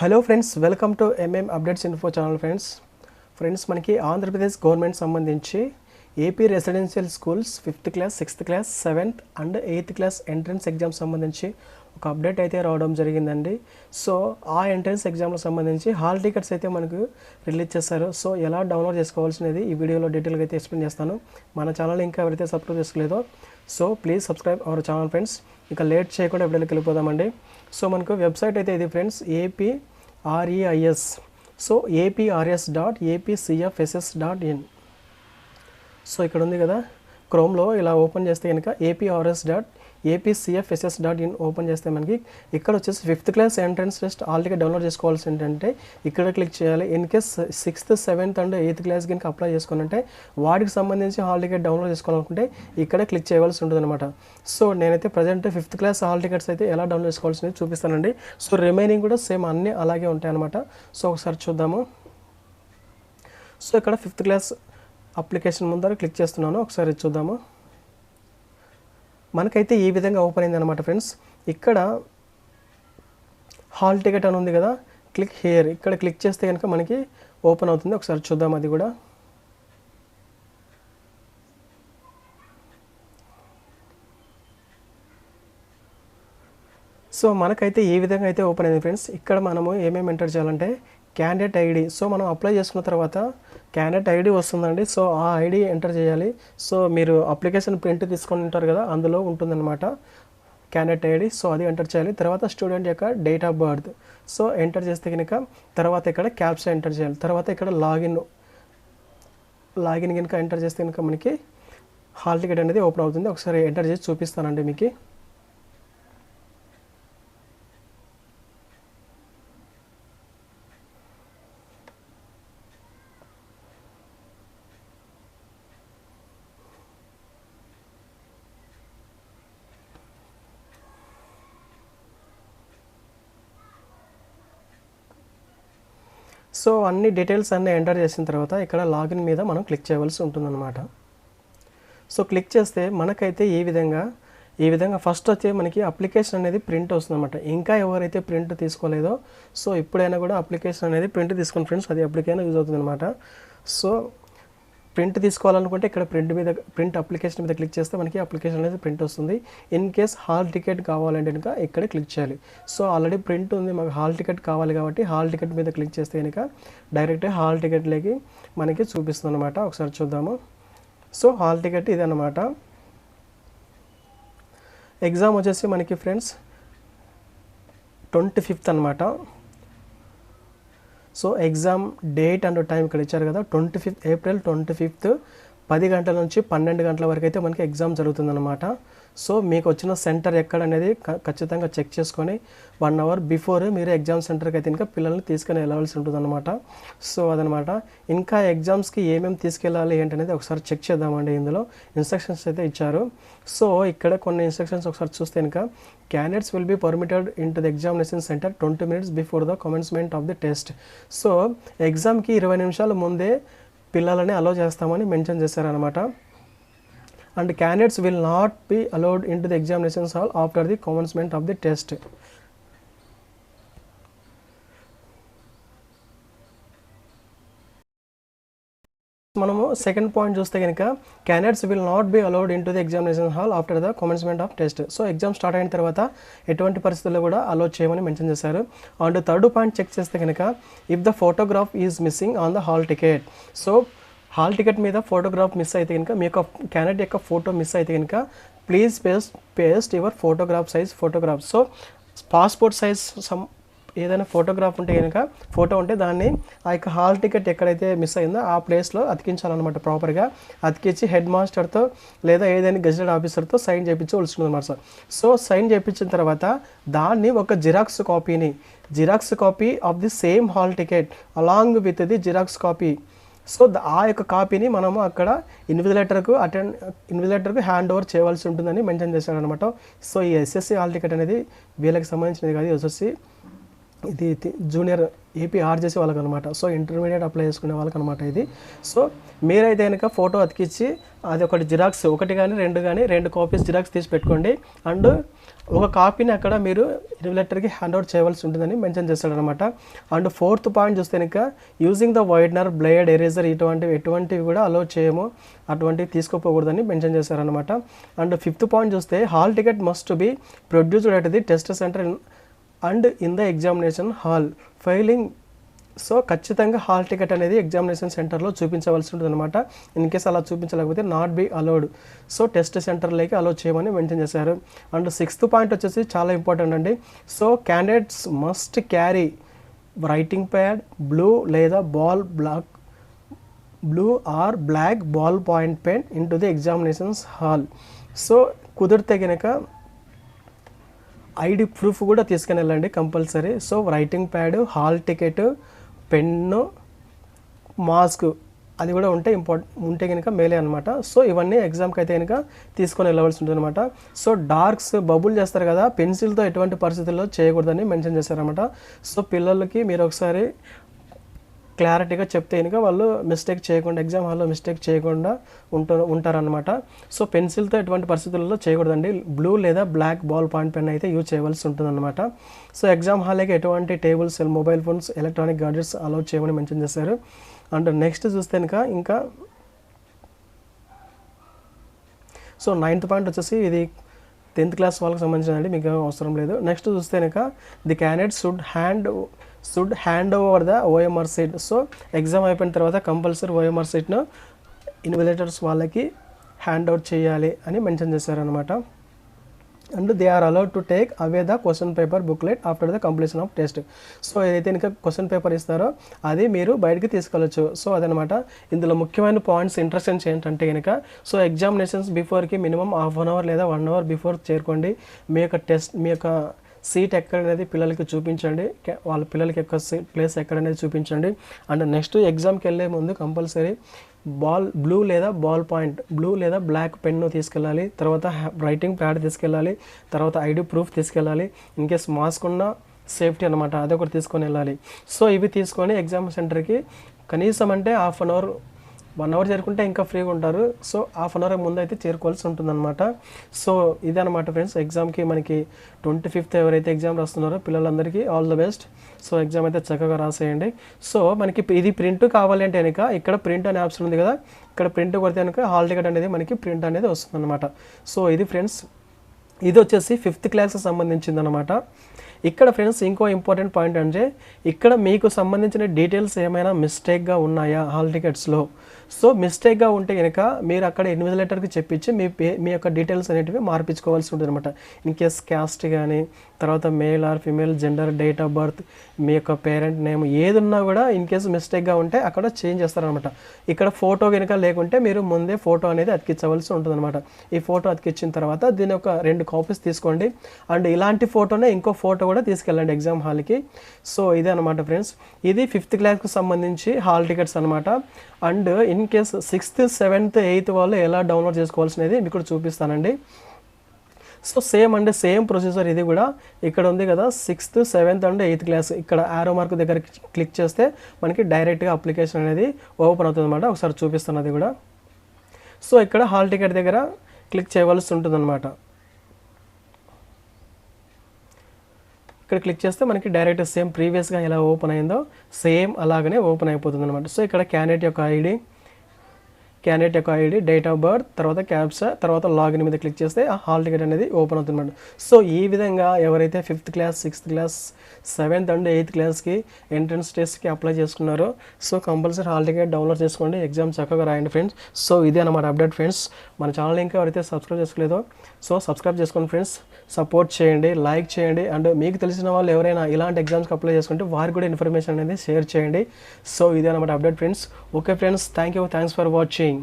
Hello friends welcome to MM updates info channel friends friends మనకి Andhra Pradesh government సంబంధించి AP residential schools fifth class sixth class seventh and eighth class entrance exam సంబంధించి ఒక update అయితే రావడం జరిగిందండి. So ఆ entrance ఎగ్జామ్కి సంబంధించి హాల్ టికెట్స్ అయితే మనకు రిలీజ్ చేస్తారు సో ఎలా డౌన్లోడ్ చేసుకోవాల్సినది ఈ వీడియోలో డీటెయిల్గా అయితే ఎక్స్ప్లెయిన్ చేస్తాను. మన ఛానల్ ఇంకా ఎవరైతే subscribe చేసుకోలేదో so please subscribe our channel friends ఇక లేట్ చేయకుండా ఎప్పుడైనా వెళ్ళిపోదామండి. సో మనకు వెబ్సైట్ అయితే ఇది friends AP REIS so APRS dot APCFSS dot in. So ఇక్కడ ఉంది కదా క్రోమ్లో ఇలా ఓపెన్ చేస్తే కనుక APRS dot APCFSS dot in open చేస్తే మనకి ఇక్కడ వచ్చేసి fifth class entrance test already download చేసుకోవాల్సి ఏంటంటే ఇక్కడ క్లిక్ చేయాలి. In case sixth seventh and eighth class కనుక అప్లై చేసుకోవాలంటే వాటికి సంబంధించి హాల్ టికెట్ డౌన్లోడ్ చేసుకోవాలనుకుంటే ఇక్కడ క్లిక్ చేయవలసి ఉంటుంది అనమాట సో నేనైతే present fifth class hall tickets అయితే ఎలా డౌన్లోడ్ చేసుకోవాల్సింది చూపిస్తానండి. సో రిమైనింగ్ కూడా సేమ్ అన్నీ అలాగే ఉంటాయి అనమాట సో ఒకసారి చూద్దాము. సో ఇక్కడ ఫిఫ్త్ క్లాస్ అప్లికేషన్ ముందర క్లిక్ చేస్తున్నాను. ఒకసారి చూద్దాము. మనకైతే ఈ విధంగా ఓపెన్ అయింది అనమాట ఫ్రెండ్స్ ఇక్కడ హాల్ టికెట్ అని ఉంది కదా క్లిక్ హియర్ ఇక్కడ క్లిక్ చేస్తే కనుక మనకి ఓపెన్ అవుతుంది. ఒకసారి చూద్దాం అది కూడా. సో మనకైతే ఈ విధంగా అయితే ఓపెన్ అయింది ఫ్రెండ్స్ ఇక్కడ మనము ఏమేమి ఎంటర్ చేయాలంటే క్యాండిడేట్ ఐడి సో మనం అప్లై చేసుకున్న తర్వాత క్యాండిడేట్ ఐడి వస్తుందండి. సో ఆ ఐడి ఎంటర్ చేయాలి. సో మీరు అప్లికేషన్ ప్రింట్ తీసుకొని ఉంటారు కదా అందులో ఉంటుందన్నమాట క్యాండిడేట్ ఐడి సో అది ఎంటర్ చేయాలి. తర్వాత స్టూడెంట్ యొక్క date of birth so enter చేస్తే కనుక తర్వాత ఇక్కడ క్యాప్స్ ఎంటర్ చేయాలి. తర్వాత ఇక్కడ లాగిన్ లాగిన్ కనుక ఎంటర్ చేస్తే కనుక మనకి హాల్ టికెట్ అనేది ఓపెన్ అవుతుంది. ఒకసారి ఎంటర్ చేసి చూపిస్తానండి మీకు. సో అన్ని డీటెయిల్స్ అన్నీ ఎంటర్ చేసిన తర్వాత ఇక్కడ లాగిన్ మీద మనం క్లిక్ చేయవలసి ఉంటుందన్నమాట. సో క్లిక్ చేస్తే మనకైతే ఈ విధంగా ఈ విధంగా ఫస్ట్ వచ్చే మనకి అప్లికేషన్ అనేది ప్రింట్ వస్తుందన్నమాట. ఇంకా ఎవరైతే ప్రింట్ తీసుకోలేదో సో ఇప్పుడైనా కూడా అప్లికేషన్ అనేది ప్రింట్ తీసుకుని ఫ్రెండ్స్ అది ఎప్పటికైనా యూజ్ అవుతుంది అనమాట సో ప్రింట్ తీసుకోవాలనుకుంటే ఇక్కడ ప్రింట్ మీద ప్రింట్ అప్లికేషన్ మీద క్లిక్ చేస్తే మనకి అప్లికేషన్ అనేది ప్రింట్ వస్తుంది. ఇన్ కేస్ హాల్ టికెట్ కావాలంటే కనుక ఇక్కడ క్లిక్ చేయాలి. సో ఆల్రెడీ ప్రింట్ ఉంది మాకు హాల్ టికెట్ కావాలి కాబట్టి హాల్ టికెట్ మీద క్లిక్ చేస్తే కనుక డైరెక్ట్ హాల్ టికెట్లోకి మనకి చూపిస్తుంది అనమాట ఒకసారి చూద్దాము. సో హాల్ టికెట్ ఇదన్నమాట ఎగ్జామ్ వచ్చేసి మనకి ఫ్రెండ్స్ ట్వంటీ ఫిఫ్త్ అనమాట so exam date and time ఇక్కడ ఇచ్చారు కదా twenty fifth April twenty fifth పది గంటల నుంచి పన్నెండు గంటల వరకు అయితే మనకి ఎగ్జామ్ జరుగుతుందన్నమాట. సో మీకు వచ్చిన సెంటర్ ఎక్కడ అనేది ఖచ్చితంగా చెక్ చేసుకొని వన్ అవర్ బిఫోర్ మీరు ఎగ్జామ్ సెంటర్కి అయితే ఇంకా పిల్లల్ని తీసుకుని వెళ్ళాల్సి ఉంటుందన్నమాట. సో అదనమాట ఇంకా ఎగ్జామ్స్కి ఏమేమి తీసుకెళ్ళాలి ఏంటనేది ఒకసారి చెక్ చేద్దామండి ఇందులో. ఇన్స్ట్రక్షన్స్ అయితే ఇచ్చారు. సో ఇక్కడ కొన్ని ఇన్స్ట్రక్షన్స్ ఒకసారి చూస్తే ఇంకా candidates will be permitted in to the examination centre twenty minutes before the commencement of the test so ఎగ్జామ్కి ఇరవై నిమిషాల ముందే పిల్లలని అలో చేస్తామని మెన్షన్ చేశారనమాట and candidates will not be allowed in to the examinations hall after the commencement of the test మనము second point చూస్తే కనుక candidates will not be allowed in to the examination hall after the commencement of test so exam start అయిన తర్వాత ఎటువంటి పరిస్థితుల్లో కూడా అలో చేయమని mention చేశారు. అండ్ థర్డ్ పాయింట్ చెక్ చేస్తే కనుక if the photograph is missing on the hall ticket so hall ticket మీద ఫోటోగ్రాఫ్ మిస్ అయితే కనుక మీ యొక్క క్యాండిడేట్ యొక్క ఫోటో మిస్ అయితే కనుక please paste paste your photograph size photograph so passport size some ఏదైనా ఫోటోగ్రాఫ్ ఉంటే కనుక ఫోటో ఉంటే దాన్ని ఆ యొక్క హాల్ టికెట్ ఎక్కడైతే మిస్ అయిందో ఆ ప్లేస్లో అతికించాలన్నమాట ప్రాపర్గా అతికించి హెడ్ మాస్టర్తో లేదా ఏదైనా గెజిటెడ్ ఆఫీసర్తో సైన్ చేయించవలసి అనమాట సార్. సో సైన్ చేయించిన తర్వాత దాన్ని ఒక జిరాక్స్ కాపీని xerox copy of the same hall ticket along with the xerox copy. So ఆ యొక్క కాపీని మనము అక్కడ ఇన్విజిలేటర్కు అటెండ్ ఇన్విజిలేటర్కు హ్యాండ్ ఓవర్ చేయవలసి ఉంటుందని మెన్షన్ చేశాడనమాట సో ఈ ఎస్ఎస్సి హాల్ టికెట్ అనేది వీళ్ళకి సంబంధించినది కాదు ఎస్ఎస్సి ఇది జూనియర్ ఏపీ ఆర్జేసీ వాళ్ళకి అనమాట సో ఇంటర్మీడియట్ అప్లై చేసుకునే వాళ్ళకి అనమాట ఇది. సో మీరైతే కనుక ఫోటో అతికిచ్చి అది ఒకటి జిరాక్స్ ఒకటి కానీ రెండు కానీ రెండు కాపీస్ జిరాక్స్ తీసి పెట్టుకోండి. అండ్ ఒక కాపీని అక్కడ మీరు రెగ్యులేటర్కి హ్యాండ్ అవుట్ చేయవలసి ఉంటుందని మెన్షన్ చేస్తాడనమాట అండ్ ఫోర్త్ పాయింట్ చూస్తే కనుక using the whitener blade eraser ఇటువంటివి ఎటువంటివి కూడా అలో చేయము. అటువంటివి తీసుకోపోకూడదని మెన్షన్ చేశారనమాట. అండ్ ఫిఫ్త్ పాయింట్ చూస్తే hall ticket must be produced at the test centre and in the examination hall filing so ఖచ్చితంగా హాల్ టికెట్ అనేది ఎగ్జామినేషన్ సెంటర్లో చూపించవలసి ఉంటుంది అనమాట ఇన్ కేస్ అలా చూపించలేకపోతే not be allowed so test సెంటర్లోకి అలౌ చేయమని మెన్షన్ చేశారు. అండ్ సిక్స్త్ పాయింట్ వచ్చేసి చాలా ఇంపార్టెంట్ అండి. So candidates must carry writing pad blue లేదా ball black blue or black ball point pen in to the examinations hall so కుదిరితే కనుక ID proof కూడా తీసుకుని వెళ్ళండి compulsory. So writing pad hall ticket pen mask అది కూడా ఉంటే important ఉంటే కనుక మేలే అనమాట సో ఇవన్నీ ఎగ్జామ్కి అయితే కనుక తీసుకొని వెళ్ళవలసి ఉంటుంది అనమాట సో డార్క్స్ బబుల్ చేస్తారు కదా పెన్సిల్తో ఎటువంటి పరిస్థితుల్లో చేయకూడదని మెన్షన్ చేశారనమాట సో పిల్లలకి మీరు ఒకసారి క్లారిటీగా చెప్తే కనుక వాళ్ళు మిస్టేక్ చేయకుండా ఎగ్జామ్ హాల్లో మిస్టేక్ చేయకుండా ఉంటారు ఉంటారనమాట సో పెన్సిల్తో ఎటువంటి పరిస్థితుల్లో చేయకూడదండి. బ్లూ లేదా బ్లాక్ బాల్ పాయింట్ పెన్ అయితే యూజ్ చేయవలసి ఉంటుందన్నమాట. సో ఎగ్జామ్ హాల్కి ఎటువంటి tables mobile phones electronic gadgets allow చేయమని మెన్షన్ చేశారు. అండ్ నెక్స్ట్ చూస్తే కనుక ఇంకా సో నైన్త్ పాయింట్ వచ్చేసి ఇది టెన్త్ క్లాస్ వాళ్ళకి సంబంధించినది మీకు అవసరం లేదు. నెక్స్ట్ చూస్తే కనుక the candidate should hand should hand over the OMR sheet so exam అయిపోయిన తర్వాత కంపల్సరీ ఓఎంఆర్ సీట్ను ఇన్విలేటర్స్ వాళ్ళకి హ్యాండ్ అవుట్ చేయాలి అని మెన్షన్ చేశారనమాట and they are allowed to take away the question paper booklet after the completion of test so ఏదైతే ఇంకా question paper ఇస్తారో అది మీరు బయటకి తీసుకెళ్ళచ్చు. సో అదనమాట ఇందులో ముఖ్యమైన పాయింట్స్ ఇంట్రెస్టెన్స్ ఏంటంటే కనుక సో ఎగ్జామినేషన్స్ బిఫోర్కి మినిమం హాఫ్ అన్ అవర్ లేదా వన్ అవర్ బిఫోర్ చేరుకోండి. మీ యొక్క టెస్ట్ మీ యొక్క సీట్ ఎక్కడ అనేది పిల్లలకి చూపించండి. వాళ్ళ పిల్లలకి యొక్క సీట్ ప్లేస్ ఎక్కడ అనేది చూపించండి. అండ్ నెక్స్ట్ ఎగ్జామ్కి వెళ్ళే ముందు కంపల్సరీ బాల్ బ్లూ లేదా బాల్ పాయింట్ బ్లూ లేదా బ్లాక్ పెన్ను తీసుకెళ్ళాలి. తర్వాత రైటింగ్ ప్యాడ్ తీసుకెళ్ళాలి. తర్వాత ఐడి ప్రూఫ్ తీసుకెళ్ళాలి. ఇన్ కేస్ మాస్క్ ఉన్న సేఫ్టీ అనమాట అదొకటి తీసుకొని వెళ్ళాలి. సో ఇవి తీసుకొని ఎగ్జామ్ సెంటర్కి కనీసం అంటే half an hour one hour చేరుకుంటే ఇంకా ఫ్రీగా ఉంటారు. సో హాఫ్ అన్ అవర్ ముందు అయితే చేరుకోవాల్సి ఉంటుందన్నమాట. సో ఇదే అనమాట ఫ్రెండ్స్ ఎగ్జామ్కి మనకి ట్వంటీ ఫిఫ్త్ ఎవరైతే ఎగ్జామ్ రాస్తున్నారో పిల్లలందరికీ all the best. So exam అయితే చక్కగా రాసేయండి. సో మనకి ఇది ప్రింట్ కావాలి అంటే కనుక ఇక్కడ ప్రింట్ అనే ఆప్షన్ ఉంది కదా ఇక్కడ ప్రింట్ కొడితే కనుక హాల్ టికెట్ అనేది మనకి ప్రింట్ అనేది వస్తుందన్నమాట. సో ఇది ఫ్రెండ్స్ ఇది వచ్చేసి ఫిఫ్త్ క్లాస్కి సంబంధించింది అనమాట ఇక్కడ ఫ్రెండ్స్ ఇంకో ఇంపార్టెంట్ పాయింట్ అంటే ఇక్కడ మీకు సంబంధించిన డీటెయిల్స్ ఏమైనా మిస్టేక్గా ఉన్నాయా హాల్ టికెట్స్లో? సో మిస్టేక్గా ఉంటే కనుక మీరు అక్కడ ఇన్విజిలేటర్కి చెప్పించి మీ పే మీ యొక్క డీటెయిల్స్ అనేటివి మార్పించుకోవాల్సి ఉంటుంది అనమాట ఇన్ కేస్ క్యాస్ట్ కానీ తర్వాత male or female gender date of birth మీ యొక్క పేరెంట్ నేమ్ ఏది ఉన్నా కూడా ఇన్ కేస్ మిస్టేక్గా ఉంటే అక్కడ చేంజ్ చేస్తారనమాట ఇక్కడ ఫోటో కనుక లేకుంటే మీరు ముందే ఫోటో అనేది అతికించవలసి ఉంటుందన్నమాట. ఈ ఫోటో అతికించిన తర్వాత దీని ఒక రెండు కాపీస్ తీసుకోండి. అండ్ ఇలాంటి ఫోటోనే ఇంకో ఫోటో కూడా తీసుకెళ్ళండి ఎగ్జామ్ హాల్కి సో ఇదే అనమాట ఫ్రెండ్స్ ఇది ఫిఫ్త్ క్లాస్కి సంబంధించి హాల్ టికెట్స్ అనమాట and in case sixth seventh eighth వాళ్ళు ఎలా డౌన్లోడ్ చేసుకోవాల్సినది మీకు చూపిస్తానండి. సో సేమ్ అంటే సేమ్ ప్రొసీజర్ ఇది కూడా. ఇక్కడ ఉంది కదా sixth seventh and eighth class. ఇక్కడ ఆరో మార్క్ దగ్గర క్లిక్ చేస్తే మనకి డైరెక్ట్గా అప్లికేషన్ అనేది ఓపెన్ అవుతుంది అనమాట ఒకసారి చూపిస్తున్నది కూడా. సో ఇక్కడ హాల్ టికెట్ దగ్గర క్లిక్ చేయవలసి ఉంటుందన్నమాట. ఇక్కడ క్లిక్ చేస్తే మనకి డైరెక్ట్ సేమ్ ప్రీవియస్గా ఎలా ఓపెన్ అయిందో సేమ్ అలాగనే ఓపెన్ అయిపోతుంది అనమాట సో ఇక్కడ క్యాండిడేట్ యొక్క ఐడి క్యాండిడేట్ యొక్క ఐడి డేట్ ఆఫ్ బర్త్ తర్వాత క్యాప్సా తర్వాత లాగిన్ మీద క్లిక్ చేస్తే హాల్ టికెట్ అనేది ఓపెన్ అవుతుందన్నమాట సో ఈ విధంగా ఎవరైతే fifth class sixth class seventh and eighth క్లాస్కి ఎంట్రన్స్ టెస్ట్కి అప్లై చేసుకున్నారో so compulsory hall ticket download చేసుకోండి ఎగ్జామ్ చక్కగా రాయండి ఫ్రెండ్స్ సో ఇదే అనమాట అప్డేట్ ఫ్రెండ్స్ మన ఛానల్ ఇంకా ఎవరైతే సబ్స్క్రైబ్ చేసుకోలేదో సో సబ్స్క్రైబ్ చేసుకోండి ఫ్రెండ్స్ సపోర్ట్ చేయండి లైక్ చేయండి అండ్ మీకు తెలిసిన వాళ్ళు ఎవరైనా ఇలాంటి ఎగ్జామ్స్కి అప్లై చేసుకుంటే వారికి కూడా ఇన్ఫర్మేషన్ అనేది షేర్ చేయండి. సో ఇదే అనమాట update friends okay friends thank you thanks for watching